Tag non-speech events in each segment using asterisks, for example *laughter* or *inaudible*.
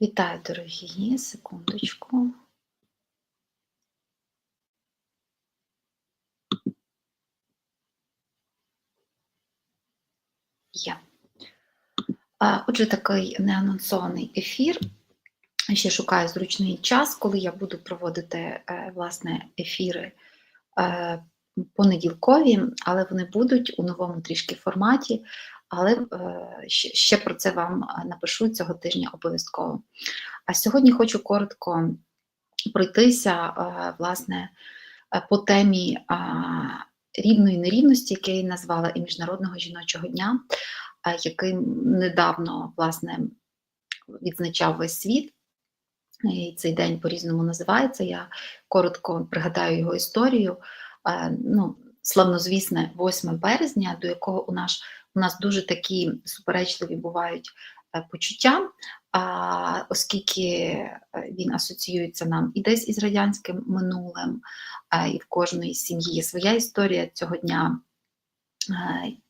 Вітаю, дорогі, секундочку. Є. Отже, такий неанонсований ефір. Ще шукаю зручний час, коли я буду проводити е, власне ефіри е, понеділкові, але вони будуть у новому трішки форматі. Але е, ще про це вам напишу цього тижня обов'язково. А сьогодні хочу коротко пройтися власне по темі рівної нерівності, яку я назвала і Міжнародного жіночого дня, який недавно власне відзначав весь світ. І Цей день по-різному називається. Я коротко пригадаю його історію. Ну, Славнозвісне 8 березня, до якого у нас у нас дуже такі суперечливі бувають е, почуття, оскільки е, він асоціюється нам і десь із радянським минулим, і в кожної сім'ї є своя історія цього дня,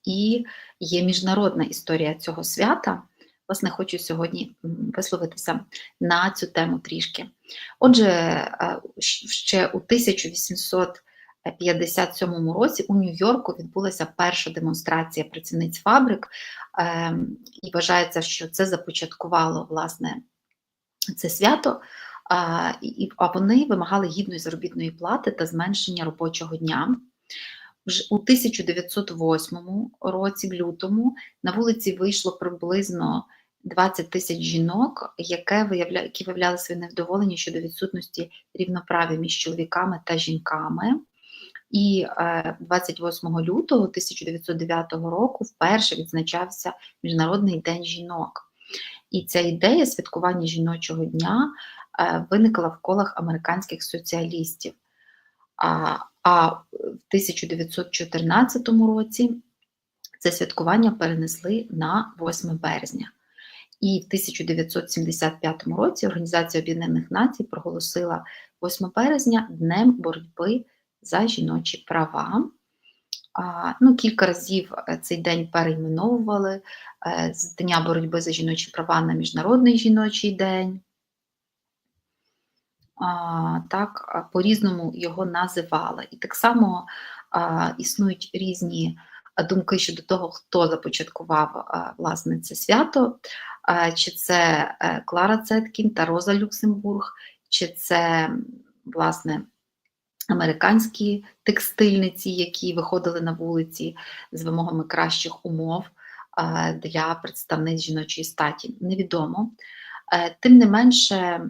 і є міжнародна історія цього свята. Власне, хочу сьогодні висловитися на цю тему трішки. Отже, е, ще у 1800 57 році у Нью-Йорку відбулася перша демонстрація працівниць фабрик, ем, і вважається, що це започаткувало власне це свято. А вони вимагали гідної заробітної плати та зменшення робочого дня. У 1908 році, в лютому, на вулиці вийшло приблизно 20 тисяч жінок, які виявляли своє невдоволення щодо відсутності рівноправі між чоловіками та жінками. І 28 е, лютого 1909 року вперше відзначався Міжнародний день жінок. І ця ідея святкування жіночого дня е, виникла в колах американських соціалістів. А в 1914 році це святкування перенесли на 8 березня. І в 1975 році Організація Об'єднаних Націй проголосила 8 березня Днем боротьби за жіночі права. Ну, Кілька разів е, цей день перейменовували е, з Дня боротьби за жіночі права на Міжнародний жіночий день. Так, По-різному його називали. І так само існують різні думки щодо того, хто започаткував власне це свято, чи це е, Клара Цеткін та Роза Люксембург, чи це, власне, американські текстильниці, які виходили на вулиці з вимогами кращих умов для представниць жіночої статі. Невідомо. Е, тим не менше,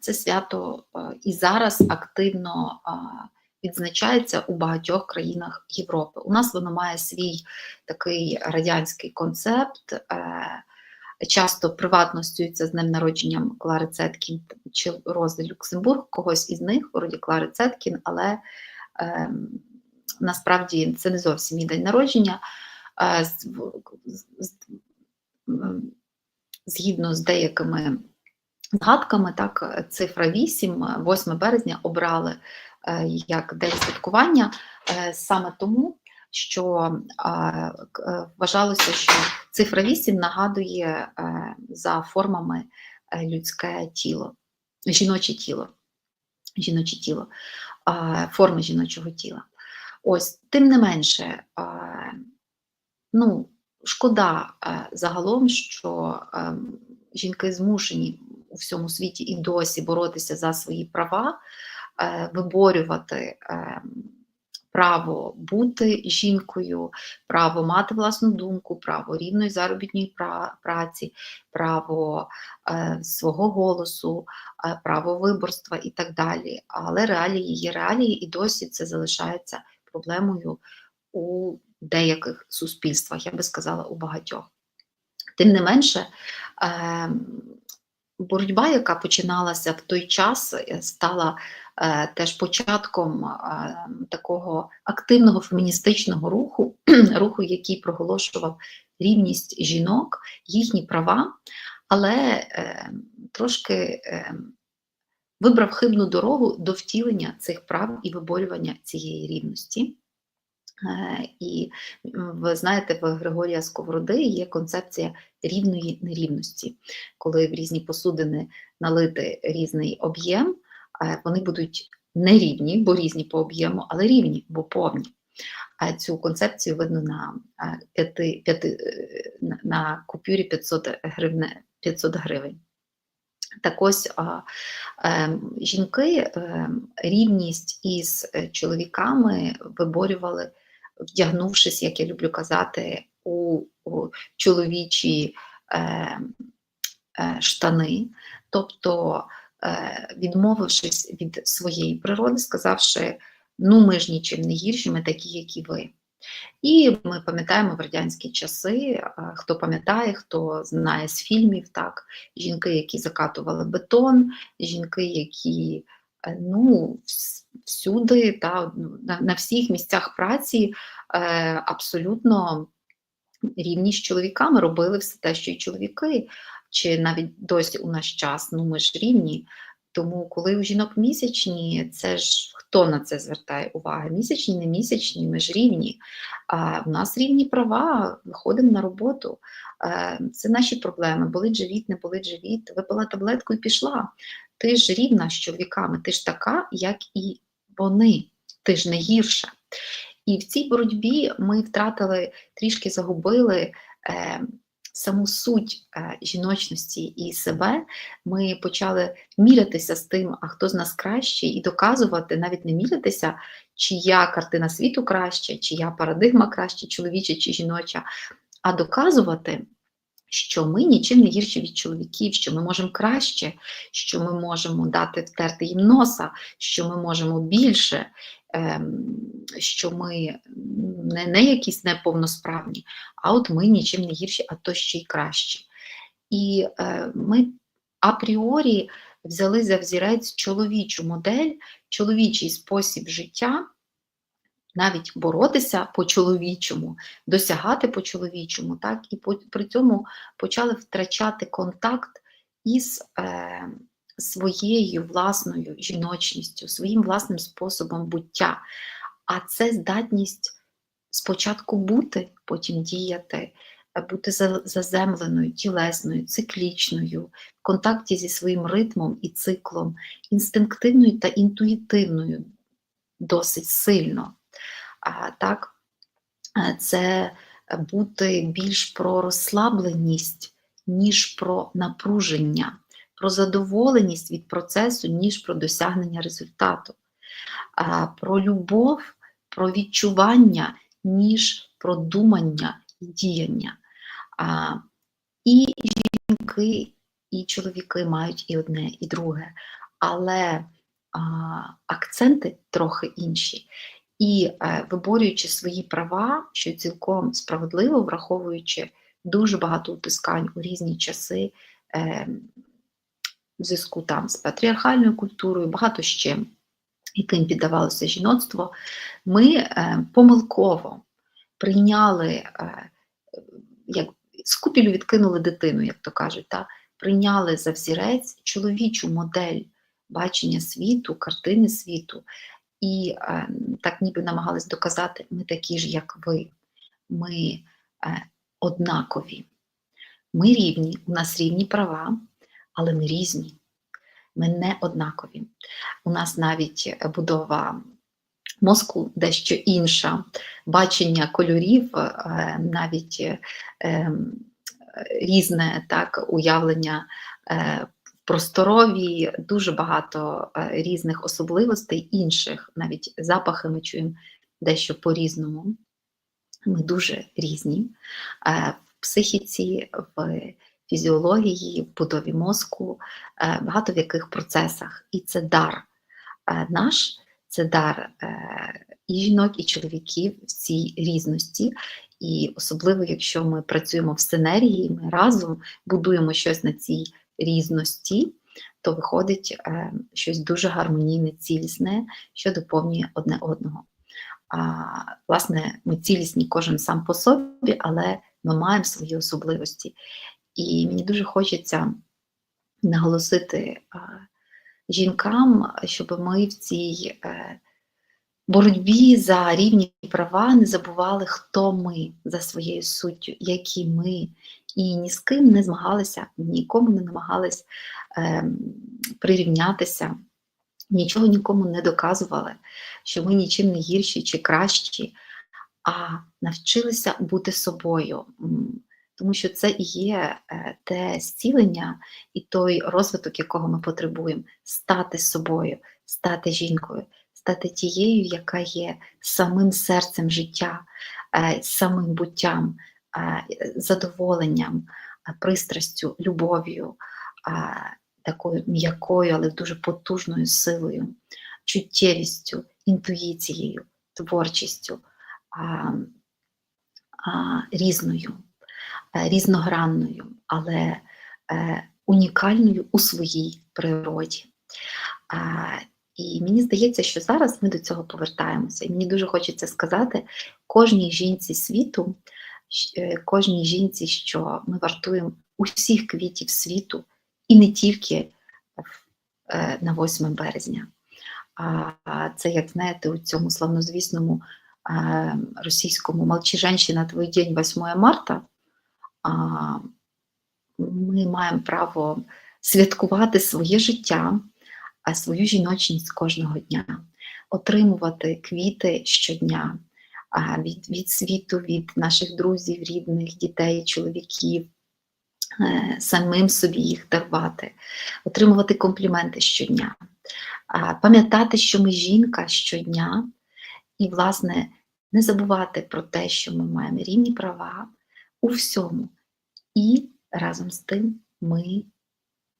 це свято і зараз активно відзначається у багатьох країнах Європи. У нас воно має свій такий радянський концепт. Часто приватно стюються з днем народженням Клари Цеткін чи Рози Люксембург, когось із них, вроді Клари Цеткін, але е, насправді це не зовсім мій день народження. Е, з, з, згідно з деякими згадками, так, цифра 8, 8 березня обрали е, як день святкування е, саме тому що е, вважалося, що цифра 8 нагадує е, за формами е, людське тіло, жіноче тіло, жіноче тіло, форми жіночого тіла. Ось, тим не менше, ну, шкода загалом, що жінки змушені у всьому світі і досі боротися за свої права, виборювати право бути жінкою, право мати власну думку, право рівної заробітної праці, право е, свого голосу, е, право виборства і так далі. Але реалії є реалії, і досі це залишається проблемою у деяких суспільствах, я би сказала, у багатьох. Тим не менше, е, боротьба, яка починалася в той час, е, стала теж початком е, такого активного феміністичного руху, *clears throat* руху, який проголошував рівність жінок, їхні права, але е, трошки вибрав хибну дорогу до втілення цих прав і виборювання цієї рівності. Е, І ви знаєте, в Григорія Сковороди є концепція рівної нерівності, коли в різні посудини налити різний об'єм, е, вони будуть не рівні, бо різні по об'єму, але рівні, бо повні. Е, Цю концепцію видно на, е, п'яти, п'яти, е, на- купюрі 500 гривень. 500 гривень. Так ось ем, жінки ем, рівність із е, чоловіками виборювали, вдягнувшись, як я люблю казати, у, чоловічі е, е, штани, тобто е, відмовившись від своєї природи, сказавши, ну ми ж нічим не гірші, ми такі, як і ви. І ми пам'ятаємо в радянські часи, хто пам'ятає, хто знає з фільмів, так, жінки, які закатували бетон, жінки, які е, ну, всюди, та, на, всіх місцях праці е, абсолютно рівні з чоловіками, робили все те, що й чоловіки, чи навіть досі у наш час, ну ми ж рівні. Тому, коли у жінок місячні, це ж хто на це звертає увагу? Місячні, не місячні, ми ж рівні. А в нас рівні права, виходимо на роботу. Е, Це наші проблеми. Болить живіт, не болить живіт. Випила таблетку і пішла. Ти ж рівна з чоловіками, ти ж така, як і вони, ти ж не гірша. І в цій боротьбі ми втратили, трішки загубили е, саму суть е, жіночності і себе. Ми почали мірятися з тим, а хто з нас кращий, і доказувати, навіть не мірятися, чия картина світу краща, чия парадигма краща, чоловіча чи жіноча, а доказувати, що ми нічим не гірші від чоловіків, що ми можемо краще, що ми можемо дати втерти їм носа, що ми можемо більше, ем, що ми не, не якісь неповносправні, а от ми нічим не гірші, а то ще й кращі. І е, ми апріорі взяли за взірець чоловічу модель, чоловічий спосіб життя, навіть боротися по-чоловічому, досягати по-чоловічому, так, і по, при цьому почали втрачати контакт із е, своєю власною жіночністю, своїм власним способом буття. А це здатність спочатку бути, потім діяти, е, бути заземленою, тілесною, циклічною, в контакті зі своїм ритмом і циклом, інстинктивною та інтуїтивною досить сильно. А, так, е, це бути більш про розслабленість, ніж про напруження, про задоволеність від процесу, ніж про досягнення результату, а, про любов, про відчування, ніж про думання і діяння. А, І жінки, і чоловіки мають і одне, і друге, але а, акценти трохи інші. І е, виборюючи свої права, що цілком справедливо, враховуючи дуже багато утискань у різні часи е, в зв'язку там з патріархальною культурою, багато з чим, яким піддавалося жіноцтво, ми е, помилково прийняли, е, як з купілю відкинули дитину, як то кажуть, та, прийняли за взірець чоловічу модель бачення світу, картини світу. І е, так ніби намагались доказати, ми такі ж, як ви, ми однакові. Ми рівні, у нас рівні права, але ми різні, ми не однакові. У нас навіть будова мозку дещо інша, бачення кольорів, е, навіть е, е, різне так, уявлення е, просторові, дуже багато різних особливостей, інших, навіть запахи ми чуємо дещо по-різному. Ми дуже різні в психіці, в фізіології, будові мозку, е, багато в яких процесах. І це дар е, наш, це дар е, і жінок, і чоловіків в цій різності. І особливо, якщо ми працюємо в синергії, ми разом будуємо щось на цій різності, то виходить щось дуже гармонійне, цілісне, що доповнює одне одного. А, Власне, ми цілісні кожен сам по собі, але ми маємо свої особливості. І мені дуже хочеться наголосити жінкам, щоб ми в цій е, боротьбі за рівні права не забували, хто ми за своєю суттю, які ми, і ні з ким не змагалися, нікому не намагались е, прирівнятися, нічого нікому не доказували, що ми нічим не гірші чи кращі, а навчилися бути собою. Тому що це і є е, те зцілення і той розвиток, якого ми потребуємо, стати собою, стати жінкою, стати тією, яка є самим серцем життя, е, самим буттям, е, задоволенням, пристрастю, любов'ю, такою м'якою, але дуже потужною силою, чуттєвістю, інтуїцією, творчістю різною. Е, різногранною, але е, унікальною у своїй природі. І мені здається, що зараз ми до цього повертаємося. І мені дуже хочеться сказати кожній жінці світу, е, кожній жінці, що ми вартуємо усіх квітів світу, і не тільки на 8 березня. А це, як знаєте, у цьому славнозвісному російському «Молчи, женщина, твій день 8 марта ми маємо право святкувати своє життя, свою жіночність кожного дня, отримувати квіти щодня від, від світу, від наших друзів, рідних, дітей, чоловіків. Е, самим собі їх дарувати, отримувати компліменти щодня, пам'ятати, що ми жінка щодня, і, власне, не забувати про те, що ми маємо рівні права у всьому, і разом з тим ми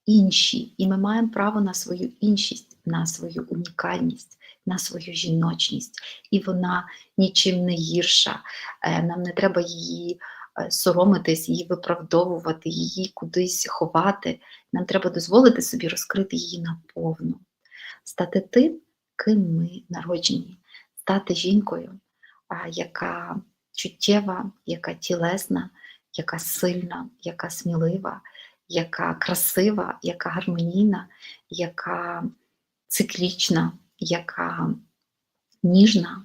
інші, і ми маємо право на свою іншість, на свою унікальність, на свою жіночність. І вона нічим не гірша. Е, нам не треба її е, соромитись, її виправдовувати, її кудись ховати. Нам треба дозволити собі розкрити її наповну, стати тим, ким ми народжені, стати жінкою, яка чуттєва, яка тілесна яка сильна, яка смілива, яка красива, яка гармонійна, яка циклічна, яка ніжна,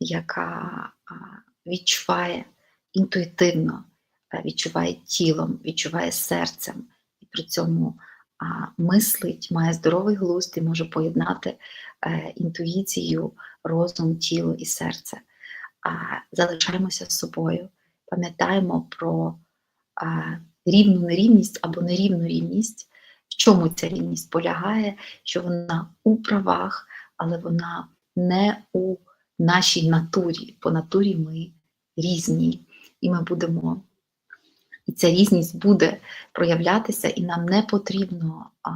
яка відчуває інтуїтивно, відчуває тілом, відчуває серцем і при цьому мислить, має здоровий глузд і може поєднати е, інтуїцію, розум, тіло і серце. Залишаємося з собою пам'ятаємо про рівну нерівність або нерівну рівність. В чому ця рівність полягає, що вона у правах, але вона не у нашій натурі. По натурі ми різні, і ми будемо, і ця різність буде проявлятися, і нам не потрібно а,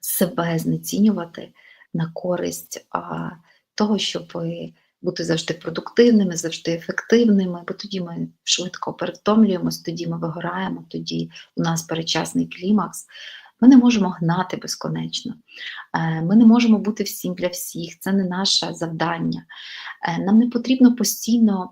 себе знецінювати на користь а, того, щоб бути завжди продуктивними, завжди ефективними, бо тоді ми швидко перевтомлюємось, тоді ми вигораємо, тоді у нас перечасний клімакс. Ми не можемо гнати безконечно, е, ми не можемо бути всім для всіх, це не наше завдання. Е, нам не потрібно постійно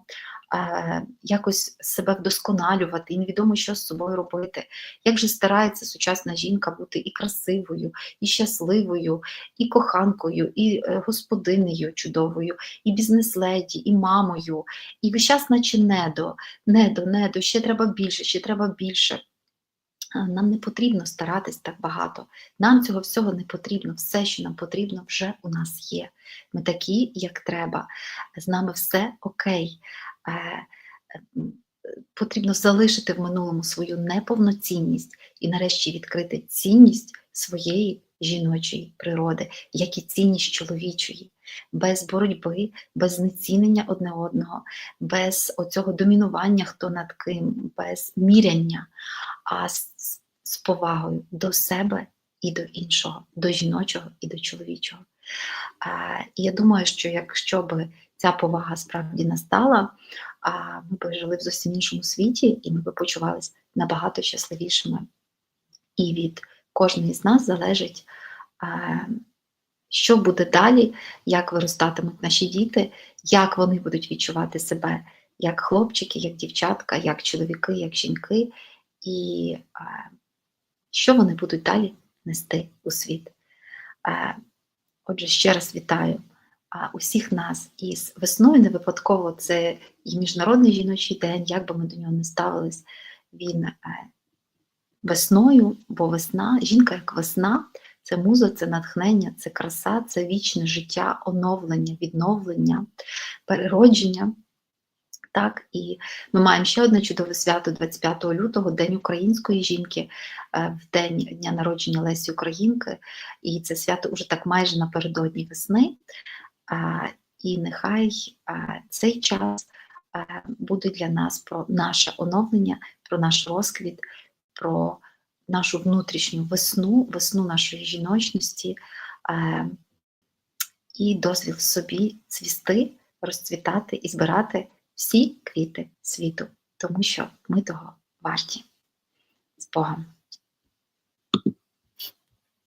якось себе вдосконалювати, і невідомо, що з собою робити. Як же старається сучасна жінка бути і красивою, і щасливою, і коханкою, і е, господинею чудовою, і бізнес-леді, і мамою, і весь час наче недо, недо, недо, ще треба більше, ще треба більше. Нам не потрібно старатись так багато. Нам цього всього не потрібно. Все, що нам потрібно, вже у нас є. Ми такі, як треба. З нами все окей. Е, потрібно залишити в минулому свою неповноцінність і, нарешті, відкрити цінність своєї жіночої природи, як і цінність чоловічої, без боротьби, без знецінення одне одного, без оцього домінування хто над ким, без міряння, а з, з повагою до себе і до іншого, до жіночого і до чоловічого. Я думаю, що якщо би ця повага справді настала, а ми б жили в зовсім іншому світі, і ми б почувалися набагато щасливішими. І від кожної з нас залежить, що буде далі, як виростатимуть наші діти, як вони будуть відчувати себе як хлопчики, як дівчатка, як чоловіки, як жінки, і що вони будуть далі нести у світ. Отже, ще раз вітаю усіх нас із весною. Не випадково це і Міжнародний жіночий день, як би ми до нього не ставились, він е, весною, бо весна, жінка як весна, це муза, це натхнення, це краса, це вічне життя, оновлення, відновлення, переродження. Так, і ми маємо ще одне чудове свято 25 лютого, День української жінки, е, в день дня народження Лесі Українки. І це свято вже так майже напередодні весни. І нехай цей час буде для нас про наше оновлення, про наш розквіт, про нашу внутрішню весну, весну нашої жіночності. І дозвіл собі цвісти, розцвітати і збирати всі квіти світу, тому що ми того варті. З Богом.